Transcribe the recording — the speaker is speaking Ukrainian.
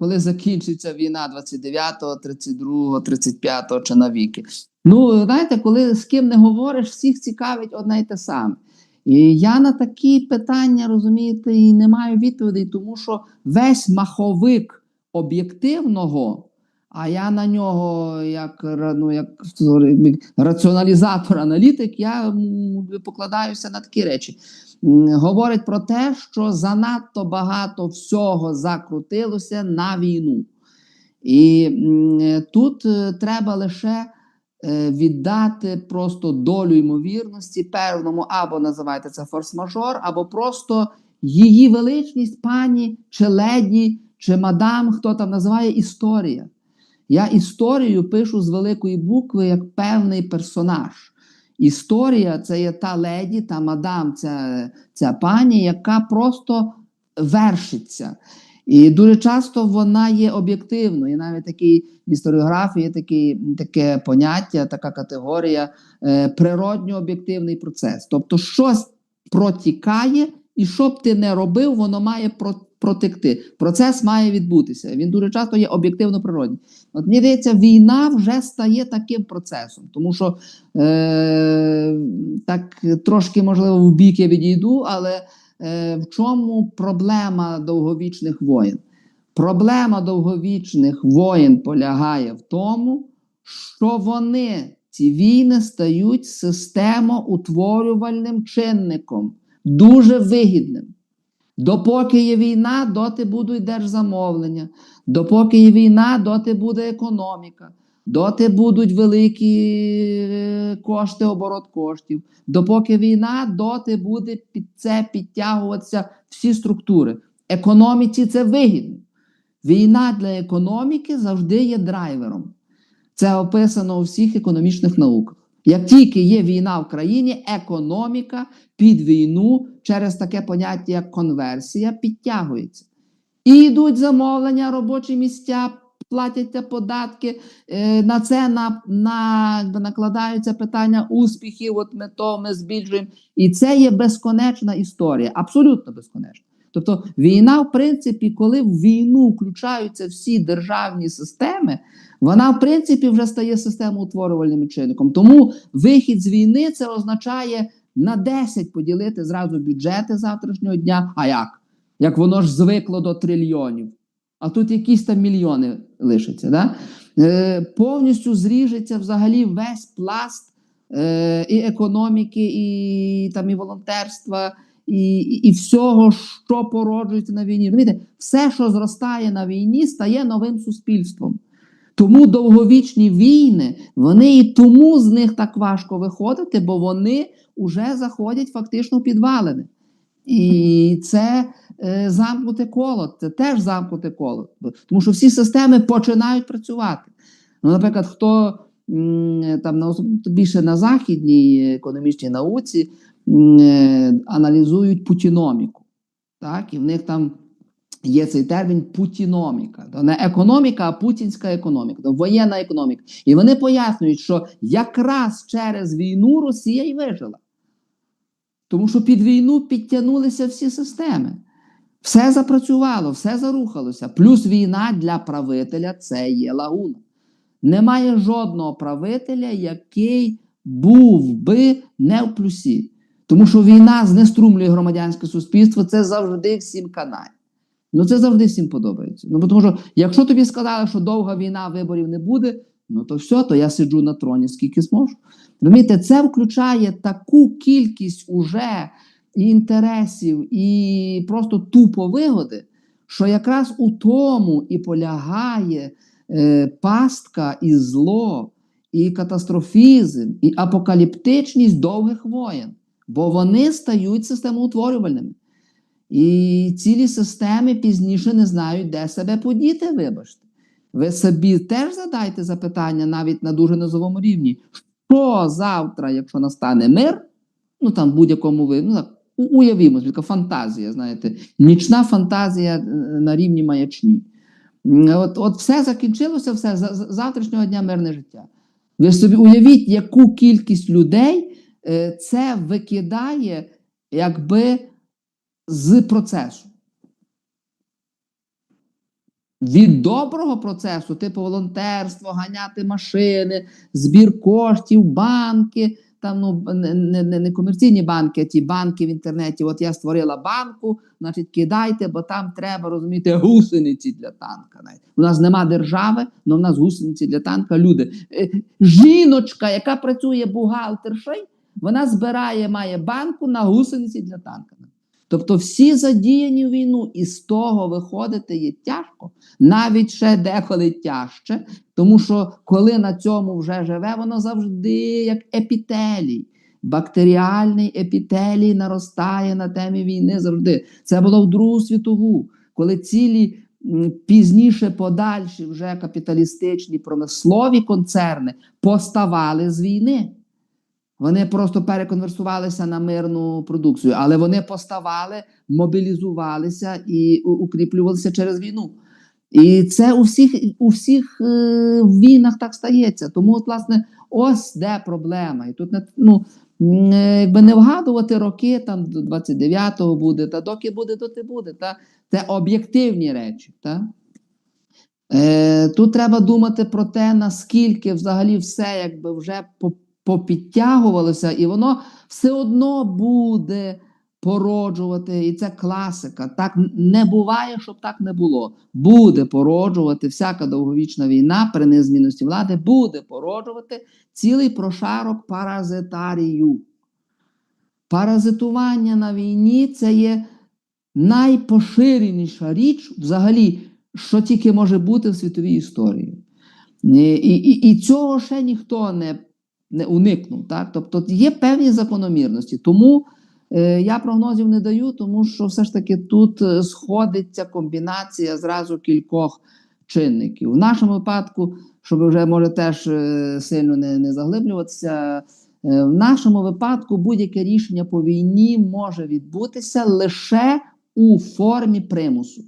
коли закінчиться війна 29-го, 32-го, 35-го чи навіки. Ну, знаєте, коли з ким не говориш, всіх цікавить одне й те саме. І я на такі питання, розумієте, і не маю відповідей, тому що весь маховик об'єктивного, а я на нього, як, ну, як раціоналізатор, аналітик, я покладаюся на такі речі. Говорить про те, що занадто багато всього закрутилося на війну. І тут е, треба лише е, віддати просто долю ймовірності певному, або називайте це форс-мажор, або просто її величність, пані чи леді, чи мадам, хто там називає історія. Я історію пишу з великої букви як певний персонаж. Історія це є та леді, та мадам, ця, ця пані, яка просто вершиться. І дуже часто вона є об'єктивною. І навіть такий в історіографії такий, таке поняття, така категорія е, природньо-об'єктивний процес. Тобто, щось протікає, і що б ти не робив, воно має протекти. Процес має відбутися. Він дуже часто є об'єктивно природній. От мені здається, війна вже стає таким процесом, тому що е, так трошки можливо в бік я відійду, але е, в чому проблема довговічних воєн? Проблема довговічних воєн полягає в тому, що вони, ці війни, стають системоутворювальним чинником, дуже вигідним. Допоки є війна, доти будуть держзамовлення. Допоки є війна, доти буде економіка. Доти будуть великі е, кошти, оборот коштів. Допоки війна, доти буде під це підтягуватися всі структури. Економіці це вигідно. Війна для економіки завжди є драйвером. Це описано у всіх економічних науках. Як тільки є війна в країні, економіка під війну через таке поняття, як конверсія, підтягується. І йдуть замовлення, робочі місця, платяться податки. е, На це на, на, накладаються питання успіхів. От ми то ми збільшуємо. І це є безконечна історія, абсолютно безконечна. Тобто війна, в принципі, коли в війну включаються всі державні системи, вона, в принципі, вже стає системоутворювальним чинником. Тому вихід з війни це означає на 10 поділити зразу бюджети завтрашнього дня. А як? Як воно ж звикло до трильйонів. А тут якісь там мільйони лишаться. Да? Е, повністю зріжеться взагалі весь пласт е, і економіки, і, там, і волонтерства, і, і, всього, що породжується на війні. Розумієте, все, що зростає на війні, стає новим суспільством. Тому довговічні війни, вони і тому з них так важко виходити, бо вони вже заходять фактично в підвалини. І це е, замкнуте коло, це теж замкнуте коло. Тому що всі системи починають працювати. Ну, наприклад, хто там на більше на західній економічній науці е, аналізують путіноміку. Так, і в них там є цей термін путіноміка. Не економіка, а путінська економіка, воєнна економіка. І вони пояснюють, що якраз через війну Росія і вижила. Тому що під війну підтягнулися всі системи. Все запрацювало, все зарухалося. Плюс війна для правителя це є лагуна. Немає жодного правителя, який був би не в плюсі. Тому що війна знеструмлює громадянське суспільство, це завжди всім канає. Ну це завжди всім подобається. Ну тому що, якщо тобі сказали, що довга війна виборів не буде, ну то все, то я сиджу на троні скільки зможу. Розумієте, це включає таку кількість уже інтересів, і просто тупо вигоди, що якраз у тому і полягає пастка і зло, і катастрофізм, і апокаліптичність довгих воєн, бо вони стають системоутворювальними. І цілі системи пізніше не знають, де себе подіти, вибачте. Ви собі теж задайте запитання навіть на дуже низовому рівні. Що завтра, якщо настане мир, ну там будь-якому ви, ну уявімо, така фантазія, знаєте, нічна фантазія е, на рівні маячні. От, от все закінчилося, все з з- завтрашнього дня мирне життя. Ви собі уявіть, яку кількість людей е, це викидає, якби з процесу. від доброго процесу, типу волонтерство, ганяти машини, збір коштів, банки, там ну не, не, не- комерційні банки, а ті банки в інтернеті. От я створила банку, значить, кидайте, бо там треба розуміти гусениці для танка. навіть. У нас нема держави, але в нас гусениці для танка. Люди. Е, Жіночка, яка працює бухгалтершей, вона збирає, має банку на гусениці для танка. Тобто всі задіяні війну, і з того виходити є тяжко, навіть ще деколи тяжче, тому що коли на цьому вже живе, воно завжди як епітелій. Бактеріальний епітелій наростає на темі війни завжди. Це було в Другу світову, коли цілі пізніше подальші вже капіталістичні промислові концерни поставали з війни. Вони просто переконверсувалися на мирну продукцію, але вони поставали, мобілізувалися і укріплювалися через війну. І це у всіх, у всіх е, війнах так стається. Тому, от, власне, ось де проблема. І тут не, ну, е, якби не вгадувати роки, там до 29-го буде, та доки буде, доти буде. Та? Це об'єктивні речі. Та? Е, тут треба думати про те, наскільки взагалі все якби вже по- попідтягувалося, і воно все одно буде породжувати. І це класика. Так не буває, щоб так не було. Буде породжувати всяка довговічна війна при незмінності влади, буде породжувати цілий прошарок паразитарію. Паразитування на війні це є найпоширеніша річ, взагалі, що тільки може бути в світовій історії. І, і, і, і цього ще ніхто не, не уникнув. Так? Тобто є певні закономірності. Тому е, я прогнозів не даю, тому що все ж таки тут е, сходиться комбінація зразу кількох чинників. В нашому випадку, щоб вже може теж е, сильно не, не заглиблюватися. е, В нашому випадку будь-яке рішення по війні може відбутися лише у формі примусу.